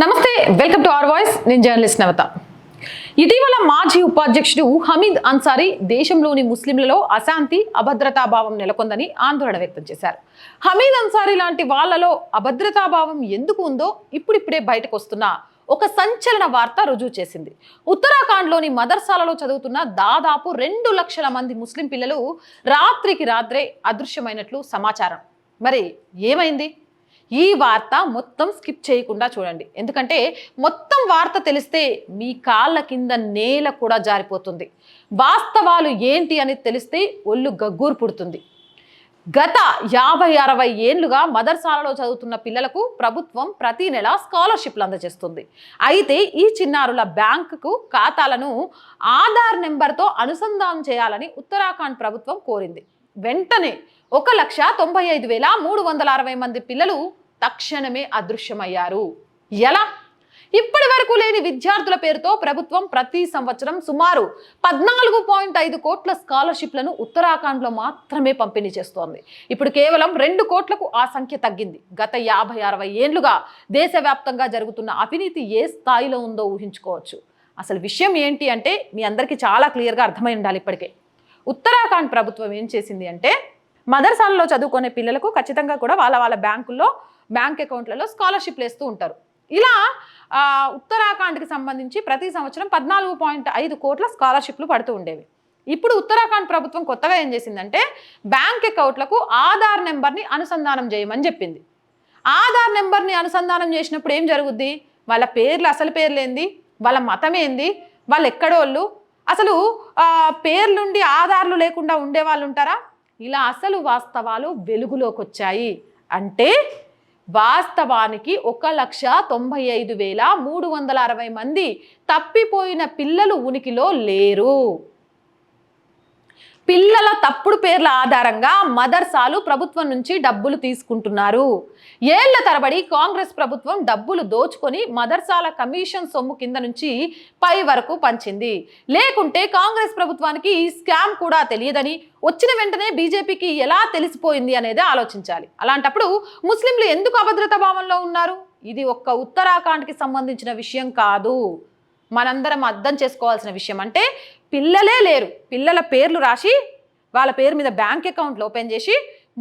నమస్తే welcome to our voice. నేను journalist Navata. ఇటీవల మాజీ ఉపాధ్యక్షుడు హమీద్ అన్సారీ దేశంలోని ముస్లింలలో అశాంతి అభద్రతాభావం నెలకొందని ఆందోళన వ్యక్తం చేశారు. హమీద్ అన్సారీ లాంటి వాళ్ళలో అభద్రతాభావం ఎందుకు ఉందో ఇప్పుడిప్పుడే బయటకు వస్తున్న ఒక సంచలన వార్త రుజువు చేసింది. ఉత్తరాఖండ్లోని మదర్సాలలో చదువుతున్న దాదాపు రెండు లక్షల మంది ముస్లిం పిల్లలు రాత్రికి రాత్రే అదృశ్యమైనట్లు సమాచారం. మరి ఏమైంది? ఈ వార్త మొత్తం స్కిప్ చేయకుండా చూడండి. ఎందుకంటే మొత్తం వార్త తెలిస్తే మీ కాళ్ళ కింద నేల కూడా జారిపోతుంది. వాస్తవాలు ఏంటి అని తెలిస్తే ఒళ్ళు గగ్గూరు పుడుతుంది. గత యాభై అరవై ఏళ్ళుగా మదర్సాలలో చదువుతున్న పిల్లలకు ప్రభుత్వం ప్రతి నెల స్కాలర్షిప్లు అందజేస్తుంది. అయితే ఈ చిన్నారుల బ్యాంకుకు ఖాతాలను ఆధార్ నెంబర్తో అనుసంధానం చేయాలని ఉత్తరాఖండ్ ప్రభుత్వం కోరింది. వెంటనే ఒక లక్ష తొంభై ఐదు వేల మూడు వందల అరవై మంది పిల్లలు తక్షణమే అదృశ్యమయ్యారు. ఎలా? ఇప్పటి వరకు లేని విద్యార్థుల పేరుతో ప్రభుత్వం ప్రతి సంవత్సరం సుమారు పద్నాలుగు పాయింట్ ఐదు కోట్ల స్కాలర్షిప్లను ఉత్తరాఖండ్లో మాత్రమే పంపిణీ చేస్తోంది. ఇప్పుడు కేవలం రెండు కోట్లకు ఆ సంఖ్య తగ్గింది. గత యాభై అరవై ఏళ్ళుగా దేశవ్యాప్తంగా జరుగుతున్న అవినీతి ఏ స్థాయిలో ఉందో ఊహించుకోవచ్చు. అసలు విషయం ఏంటి అంటే మీ అందరికీ చాలా క్లియర్గా అర్థమై ఉండాలి ఇప్పటికే. ఉత్తరాఖండ్ ప్రభుత్వం ఏం చేసింది అంటే మదర్సాలలో చదువుకునే పిల్లలకు ఖచ్చితంగా కూడా వాళ్ళ వాళ్ళ బ్యాంకుల్లో బ్యాంక్ అకౌంట్లలో స్కాలర్షిప్లు వేస్తూ ఉంటారు. ఇలా ఉత్తరాఖండ్కి సంబంధించి ప్రతి సంవత్సరం పద్నాలుగు పాయింట్ ఐదు కోట్ల స్కాలర్షిప్లు పడుతూ ఉండేవి. ఇప్పుడు ఉత్తరాఖండ్ ప్రభుత్వం కొత్తగా ఏం చేసిందంటే బ్యాంక్ అకౌంట్లకు ఆధార్ నెంబర్ని అనుసంధానం చేయమని చెప్పింది. ఆధార్ నెంబర్ని అనుసంధానం చేసినప్పుడు ఏం జరుగుద్ది? వాళ్ళ పేర్లు అసలు పేర్లు ఏంది వాళ్ళ మతం ఏంది వాళ్ళు ఎక్కడోళ్ళు అసలు పేర్లుండి ఆధార్లు లేకుండా ఉండే వాళ్ళు ఉంటారా ఇలా అసలు వాస్తవాలు వెలుగులోకి వచ్చాయి అంటే వాస్తవానికి ఒక లక్ష తొంభై ఐదు వేల మూడు వందల అరవై మంది తప్పిపోయిన పిల్లలు ఉనికిలో లేరు. పిల్లల తప్పుడు పేర్ల ఆధారంగా మదర్సాలు ప్రభుత్వం నుంచి డబ్బులు తీసుకుంటున్నారు. ఏళ్ళ తరబడి కాంగ్రెస్ ప్రభుత్వం డబ్బులు దోచుకొని మదర్సాల కమిషన్ సొమ్ము కింద నుంచి పై వరకు పంచింది. లేకుంటే కాంగ్రెస్ ప్రభుత్వానికి ఈ స్కామ్ కూడా తెలియదని వచ్చిన వెంటనే బీజేపీకి ఎలా తెలిసిపోయింది అనేది ఆలోచించాలి. అలాంటప్పుడు ముస్లింలు ఎందుకు అభద్రతా భావంలో ఉన్నారు? ఇది ఒక్క ఉత్తరాఖండ్కి సంబంధించిన విషయం కాదు. మనందరం అర్థం చేసుకోవాల్సిన విషయం అంటే పిల్లలే లేరు. పిల్లల పేర్లు రాసి వాళ్ళ పేరు మీద బ్యాంక్ అకౌంట్లు ఓపెన్ చేసి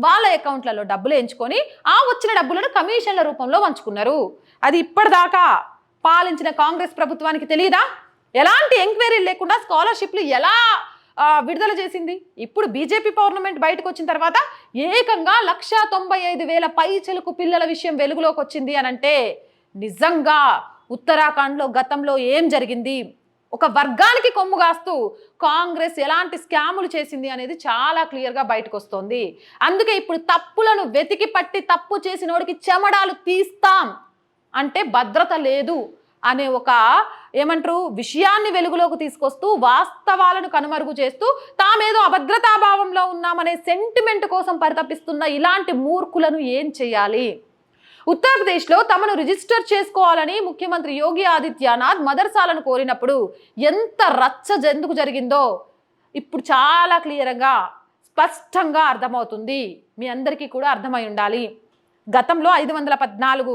వాళ్ళ అకౌంట్లలో డబ్బులు ఎంచుకొని ఆ వచ్చిన డబ్బులను కమిషన్ల రూపంలో పంచుకున్నారు. అది ఇప్పటిదాకా పాలించిన కాంగ్రెస్ ప్రభుత్వానికి తెలియదా ఎలాంటి ఎంక్వైరీ లేకుండా స్కాలర్షిప్లు ఎలా విడుదల చేసింది? ఇప్పుడు బీజేపీ పవర్నమెంట్ బయటకు వచ్చిన తర్వాత ఏకంగా లక్ష తొంభై ఐదు వేల పై చెలుకు పిల్లల విషయం వెలుగులోకి వచ్చింది అని అంటే నిజంగా ఉత్తరాఖండ్లో గతంలో ఏం జరిగింది? ఒక వర్గానికి కొమ్ము కాస్తూ కాంగ్రెస్ ఎలాంటి స్కాములు చేసింది అనేది చాలా క్లియర్గా బయటకు వస్తుంది అందుకే ఇప్పుడు తప్పులను వెతికి పట్టి తప్పు చేసిన వాడికి చెమడాలు తీస్తాం. అంటే భద్రత లేదు అనే ఒక ఏమంటారు విషయాన్ని వెలుగులోకి తీసుకొస్తూ వాస్తవాలను కనుమరుగు చేస్తూ తామేదో అభద్రతాభావంలో ఉన్నామనే సెంటిమెంట్ కోసం పరితపిస్తున్న ఇలాంటి మూర్ఖులను ఏం చేయాలి? ఉత్తరప్రదేశ్లో తమను రిజిస్టర్ చేసుకోవాలని ముఖ్యమంత్రి యోగి ఆదిత్యనాథ్ మదర్సాలను కోరినప్పుడు ఎంత రచ్చ ఎందుకు జరిగిందో ఇప్పుడు చాలా క్లియర్గా స్పష్టంగా అర్థమవుతుంది. మీ అందరికీ కూడా అర్థమై ఉండాలి. గతంలో ఐదు వందల పద్నాలుగు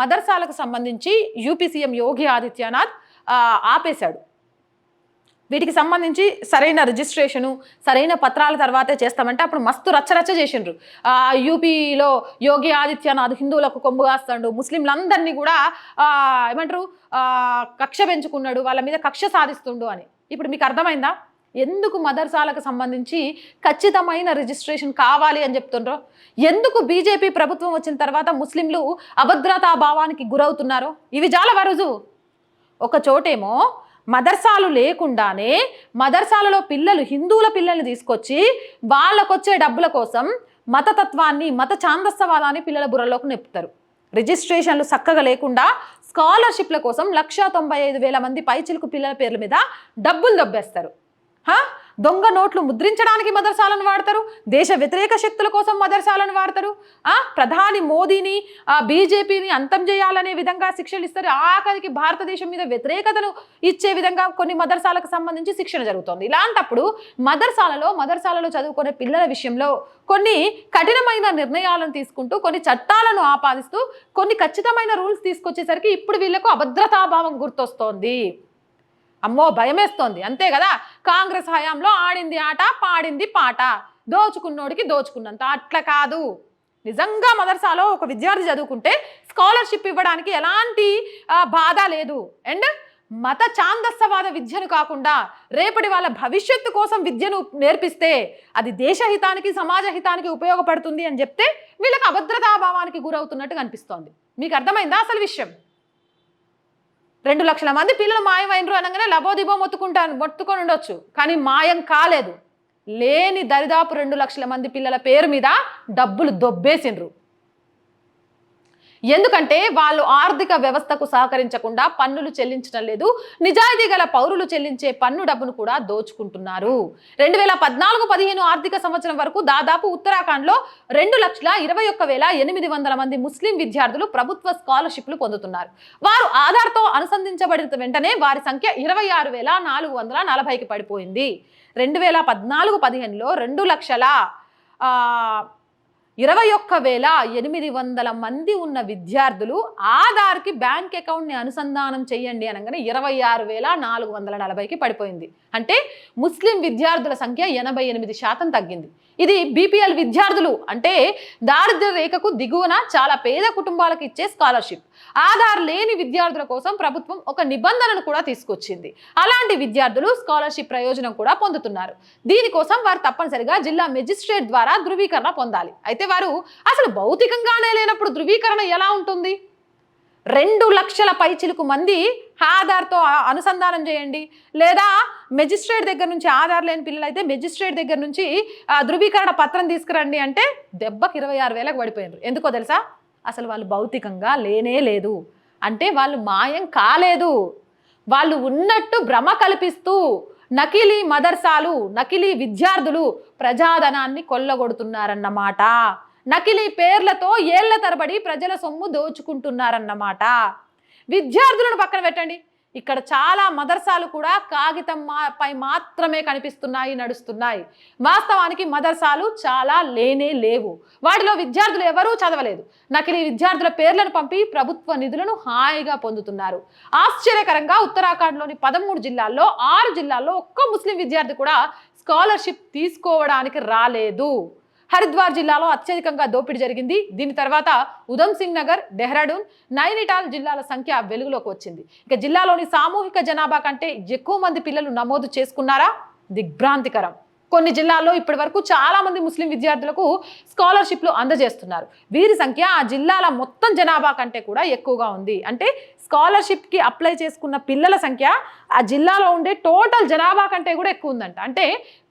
మదర్సాలకు సంబంధించి యూపీ సీఎం యోగి ఆదిత్యనాథ్ ఆపేశాడు. వీటికి సంబంధించి సరైన రిజిస్ట్రేషను సరైన పత్రాల తర్వాతే చేస్తామంటే అప్పుడు మస్తు రచ్చరచ్చ చేసిండ్రు. యూపీలో యోగి ఆదిత్యనాథ్ హిందువులకు కొమ్ము కాస్తాడు. ముస్లింలందరినీ కూడా ఏమంటారు? కక్ష పెంచుకున్నాడు వాళ్ళ మీద కక్ష సాధిస్తుండు అని. ఇప్పుడు మీకు అర్థమైందా? ఎందుకు మదర్సాలకు సంబంధించి ఖచ్చితమైన రిజిస్ట్రేషన్ కావాలి అని చెప్తుండ్రో? ఎందుకు బీజేపీ ప్రభుత్వం వచ్చిన తర్వాత ముస్లింలు అభద్రతా భావానికి గురవుతున్నారో? ఇవి చాలా వరుజు ఒక చోటేమో మదర్సాలు లేకుండానే మదర్సాలలో పిల్లలు హిందువుల పిల్లల్ని తీసుకొచ్చి వాళ్ళకొచ్చే డబ్బుల కోసం మతతత్వాన్ని మత ఛాందస్సవాదాన్ని పిల్లల బుర్రలోకి నెప్పుతారు రిజిస్ట్రేషన్లు చక్కగా లేకుండా స్కాలర్షిప్ల కోసం లక్షా తొంభై ఐదు వేల మంది పైచిలుకు పిల్లల పేర్ల మీద డబ్బులు దొబ్బేస్తారు హా? దొంగ నోట్లు ముద్రించడానికి మదర్సాలను వాడతారు. దేశ వ్యతిరేక శక్తుల కోసం మదర్సాలను వాడతారు. ఆ ప్రధాని మోదీని ఆ బీజేపీని అంతం చేయాలనే విధంగా శిక్షలు ఇస్తారు. ఆఖరికి భారతదేశం మీద వ్యతిరేకతను ఇచ్చే విధంగా కొన్ని మదర్సాలకు సంబంధించి శిక్షణ జరుగుతుంది. ఇలాంటప్పుడు మదర్సాలలో మదర్సాలలో చదువుకునే పిల్లల విషయంలో కొన్ని కఠినమైన నిర్ణయాలను తీసుకుంటూ కొన్ని చట్టాలను ఆపాదిస్తూ కొన్ని ఖచ్చితమైన రూల్స్ తీసుకొచ్చేసరికి ఇప్పుడు వీళ్ళకు అభద్రతాభావం గుర్తొస్తోంది. అమ్మో భయమేస్తోంది. అంతే కదా? కాంగ్రెస్ హయాంలో ఆడింది ఆట పాడింది పాట. దోచుకున్నోడికి దోచుకున్నంత. అట్లా కాదు. నిజంగా మదర్సాలో ఒక విద్యార్థి చదువుకుంటే స్కాలర్షిప్ ఇవ్వడానికి ఎలాంటి బాధ లేదు. అండ్ మత ఛాందస్సవాద విద్యను కాకుండా రేపటి వాళ్ళ భవిష్యత్తు కోసం విద్యను నేర్పిస్తే అది దేశహితానికి సమాజ హితానికి ఉపయోగపడుతుంది అని చెప్తే వీళ్ళకి అభద్రతాభావానికి గురవుతున్నట్టు కనిపిస్తోంది. మీకు అర్థమైందా అసలు విషయం? రెండు లక్షల మంది పిల్లలు మాయమైనరు అనగానే లబోదిబో మొత్తుకుంటాను మొత్తుకొని ఉండొచ్చు. కానీ మాయం కాలేదు. లేని దరిదాపు రెండు లక్షల మంది పిల్లల పేరు మీద డబ్బులు దొబ్బేసిండ్రు. ఎందుకంటే వాళ్ళు ఆర్థిక వ్యవస్థకు సహకరించకుండా పన్నులు చెల్లించడం లేదు. నిజాయితీ గల పౌరులు చెల్లించే పన్ను డబ్బును కూడా దోచుకుంటున్నారు. రెండు వేల పద్నాలుగు పదిహేను ఆర్థిక సంవత్సరం వరకు దాదాపు ఉత్తరాఖండ్లో రెండు లక్షల ఇరవై ఒక్క వేల ఎనిమిది వందల మంది ముస్లిం విద్యార్థులు ప్రభుత్వ స్కాలర్షిప్లు పొందుతున్నారు. వారు ఆధార్తో అనుసంధించబడిన వెంటనే వారి సంఖ్య ఇరవై ఆరు వేల నాలుగు వందల నలభైకి పడిపోయింది. రెండు వేల పద్నాలుగు పదిహేనులో రెండు లక్షల ఆ, ఇరవై ఒక్క వేల ఎనిమిది వందల మంది ఉన్న విద్యార్థులు ఆధార్కి బ్యాంక్ అకౌంట్ని అనుసంధానం చేయండి అనగానే ఇరవై ఆరు వేల నాలుగు వందల నలభైకి పడిపోయింది. అంటే ముస్లిం విద్యార్థుల సంఖ్య ఎనభై ఎనిమిది శాతం తగ్గింది. ఇది బీపీఎల్ విద్యార్థులు అంటే దారిద్ర్య రేఖకు దిగువన చాలా పేద కుటుంబాలకు ఇచ్చే స్కాలర్షిప్. ఆధార్ లేని విద్యార్థుల కోసం ప్రభుత్వం ఒక నిబంధనను కూడా తీసుకొచ్చింది. అలాంటి విద్యార్థులు స్కాలర్షిప్ ప్రయోజనం కూడా పొందుతున్నారు. దీనికోసం వారు తప్పనిసరిగా జిల్లా మెజిస్ట్రేట్ ద్వారా ధృవీకరణ పొందాలి. అయితే వారు అసలు భౌతికంగానే లేనప్పుడు ధృవీకరణ ఎలా ఉంటుంది? రెండు లక్షల పైచిలుకు మంది ఆధార్తో అనుసంధానం చేయండి. లేదా మెజిస్ట్రేట్ దగ్గర నుంచి ఆధార్ లేని పిల్లలు అయితే మెజిస్ట్రేట్ దగ్గర నుంచి ధృవీకరణ పత్రం తీసుకురండి అంటే దెబ్బకి ఇరవై ఆరు వేలకు పడిపోయినారు. ఎందుకో తెలుసా? అసలు వాళ్ళు భౌతికంగా లేనే లేదు. అంటే వాళ్ళు మాయం కాలేదు. వాళ్ళు ఉన్నట్టు భ్రమ కల్పిస్తూ నకిలీ మదర్సాలు నకిలీ విద్యార్థులు ప్రజాధనాన్ని కొల్లగొడుతున్నారన్నమాట. నకిలీ పేర్లతో ఏళ్ళ తరబడి ప్రజల సొమ్ము దోచుకుంటున్నారన్నమాట. విద్యార్థులను పక్కన పెట్టండి. ఇక్కడ చాలా మదర్సాలు కూడా కాగితం మా- పై మాత్రమే కనిపిస్తున్నాయి నడుస్తున్నాయి. వాస్తవానికి మదర్సాలు చాలా లేనే లేవు. వాటిలో విద్యార్థులు ఎవరూ చదవలేదు. నకిలీ విద్యార్థుల పేర్లను పంపి ప్రభుత్వ నిధులను హాయిగా పొందుతున్నారు. ఆశ్చర్యకరంగా ఉత్తరాఖండ్లోని పదమూడు జిల్లాల్లో ఆరు జిల్లాల్లో ఒక్క ముస్లిం విద్యార్థి కూడా స్కాలర్షిప్ తీసుకోవడానికి రాలేదు. హరిద్వార్ జిల్లాలో అత్యధికంగా దోపిడీ జరిగింది. దీని తర్వాత ఉధమ్ సింగ్ నగర్ డెహ్రాడూన్ నైనిటాల్ జిల్లాల సంఖ్య వెలుగులోకి వచ్చింది. ఇక జిల్లాలోని సామూహిక జనాభా కంటే ఎక్కువ మంది పిల్లలు నమోదు చేసుకున్నారా? దిగ్భ్రాంతికరం. కొన్ని జిల్లాల్లో ఇప్పటి వరకు చాలా మంది ముస్లిం విద్యార్థులకు స్కాలర్షిప్లు అందజేస్తున్నారు. వీరి సంఖ్య ఆ జిల్లాల మొత్తం జనాభా కంటే కూడా ఎక్కువగా ఉంది. అంటే స్కాలర్షిప్కి అప్లై చేసుకున్న పిల్లల సంఖ్య ఆ జిల్లాలో ఉండే టోటల్ జనాభా కంటే కూడా ఎక్కువ ఉందంట. అంటే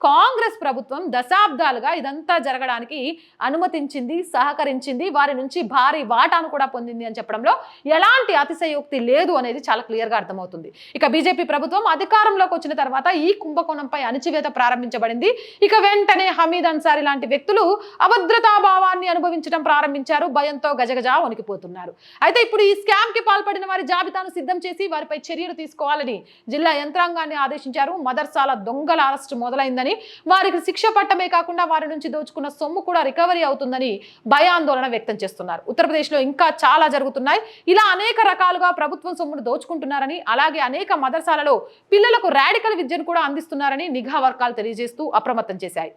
కాంగ్రెస్ ప్రభుత్వం దశాబ్దాలుగా ఇదంతా జరగడానికి అనుమతించింది సహకరించింది వారి నుంచి భారీ వాటాను కూడా పొందింది అని చెప్పడంలో ఎలాంటి అతిశయోక్తి లేదు అనేది చాలా క్లియర్గా అర్థమవుతుంది. ఇక బీజేపీ ప్రభుత్వం అధికారంలోకి వచ్చిన తర్వాత ఈ కుంభకోణంపై అణచివేత ప్రారంభించబడింది. ఇక వెంటనే హమీద్ అన్సారీ లాంటి వ్యక్తులు అభద్రతా భావాన్ని అనుభవించడం ప్రారంభించారు. భయంతో గజగజ వణికిపోతున్నారు. అయితే ఇప్పుడు ఈ స్కామ్కి పాల్పడిన వారి జాబితాను సిద్ధం చేసి వారిపై చర్యలు తీసుకోవాలని జిల్లా యంత్రాంగాన్ని ఆదేశించారు. మదర్సాల దొంగల అరెస్టు మొదలైందని వారికి శిక్ష పట్టమే కాకుండా వారి నుంచి దోచుకున్న సొమ్ము కూడా రికవరీ అవుతుందని భయాందోళన వ్యక్తం చేస్తున్నారు. ఉత్తరప్రదేశ్లో ఇంకా చాలా జరుగుతున్నాయి. ఇలా అనేక రకాలుగా ప్రభుత్వం సొమ్మును దోచుకుంటున్నారని అలాగే అనేక మదర్సాలలో పిల్లలకు రాడికల్ విద్యను కూడా అందిస్తున్నారని నిఘా వర్గాలు తెలియజేస్తూ అప్రమత్తం చేశాయి.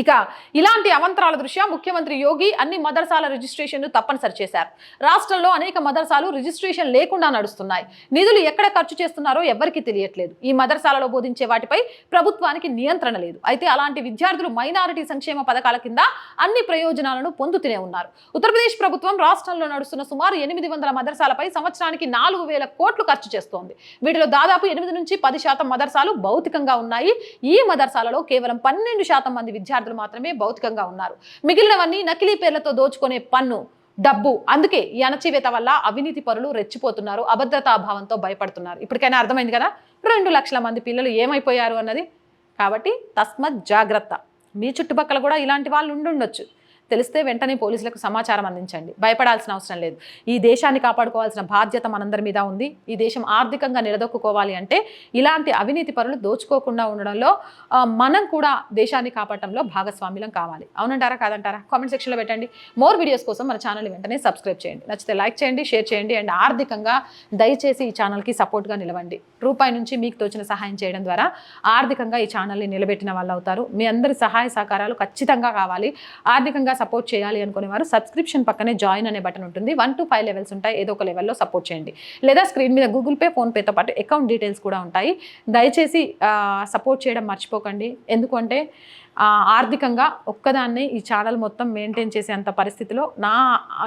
ఇక ఇలాంటి అవంతరాల దృష్ట్యా ముఖ్యమంత్రి యోగి అన్ని మదర్సాల రిజిస్ట్రేషన్ను తప్పనిసరి చేశారు. రాష్ట్రంలో అనేక మదర్సాలు రిజిస్ట్రేషన్ లేకుండా నడుస్తున్నాయి. నిధులు ఎక్కడ ఖర్చు చేస్తున్నారో ఎవరికీ తెలియట్లేదు. ఈ మదర్సాలలో బోధించే వాటిపై ప్రభుత్వానికి నియంత్రణ లేదు. అయితే అలాంటి విద్యార్థులు మైనారిటీ సంక్షేమ పథకాల కింద అన్ని ప్రయోజనాలను పొందుతూనే ఉన్నారు. ఉత్తరప్రదేశ్ ప్రభుత్వం రాష్ట్రంలో నడుస్తున్న సుమారు ఎనిమిది వందల మదర్సాలపై సంవత్సరానికి నాలుగు వేల కోట్లు ఖర్చు చేస్తోంది. వీటిలో దాదాపు ఎనిమిది నుంచి పది శాతం మదర్సాలు భౌతికంగా ఉన్నాయి. ఈ మదర్సాలలో కేవలం పన్నెండు శాతం మంది విద్యార్థులు మాత్రమే భౌతికంగా ఉన్నారు. మిగిలినవన్నీ నకిలీ పేర్లతో దోచుకునే పన్ను డబ్బు అందుకే ఈ అణచివేత వల్ల అవినీతి పరులు రెచ్చిపోతున్నారు అభద్రతా భావంతో భయపడుతున్నారు. ఇప్పటికైనా అర్థమైంది కదా? రెండు లక్షల మంది పిల్లలు ఏమైపోయారు అన్నది? కాబట్టి తస్మత్ జాగ్రత్త. మీ చుట్టుపక్కల కూడా ఇలాంటి వాళ్ళు ఉండుండొచ్చు. తెలిస్తే వెంటనే పోలీసులకు సమాచారం అందించండి. భయపడాల్సిన అవసరం లేదు. ఈ దేశాన్ని కాపాడుకోవాల్సిన బాధ్యత మనందరి మీద ఉంది. ఈ దేశం ఆర్థికంగా నిలదొక్కుకోవాలి అంటే ఇలాంటి అవినీతి పరులు దోచుకోకుండా ఉండడంలో మనం కూడా దేశాన్ని కాపాడటంలో భాగస్వామ్యం కావాలి. అవునంటారా? కాదంటారా? కామెంట్ సెక్షన్లో పెట్టండి. మోర్ వీడియోస్ కోసం మన ఛానల్ వెంటనే సబ్స్క్రైబ్ చేయండి. నచ్చితే లైక్ చేయండి షేర్ చేయండి అండ్ ఆర్థికంగా దయచేసి ఈ ఛానల్కి సపోర్ట్గా నిలవండి. రూపాయి నుంచి మీకు తోచిన సహాయం చేయడం ద్వారా ఆర్థికంగా ఈ ఛానల్ని నిలబెట్టిన వాళ్ళు అవుతారు మీ అందరి సహాయ సహకారాలు ఖచ్చితంగా కావాలి. ఆర్థికంగా సపోర్ట్ చేయాలి అనుకునే వారు సబ్స్క్రిప్షన్ పక్కనే జాయిన్ అనే బటన్ ఉంటుంది. వన్ టు ఫైవ్ లెవెల్స్ ఉంటాయి. ఏదో ఒక లెవెల్లో సపోర్ట్ చేయండి. లేదా స్క్రీన్ మీద గూగుల్ పే ఫోన్పేతో పాటు అకౌంట్ డీటెయిల్స్ కూడా ఉంటాయి. దయచేసి సపోర్ట్ చేయడం మర్చిపోకండి. ఎందుకంటే ఆర్థికంగా ఒక్కదాన్నే ఈ ఛానల్ మొత్తం మెయింటైన్ చేసేంత పరిస్థితిలో నా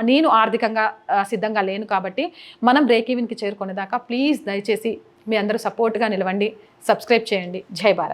నేను ఆర్థికంగా సిద్ధంగా లేను కాబట్టి మనం బ్రేక్ ఈవెన్కి చేరుకునేదాకా ప్లీజ్ దయచేసి మీ అందరూ సపోర్ట్గా నిలవండి. సబ్స్క్రైబ్ చేయండి. జై భారత్.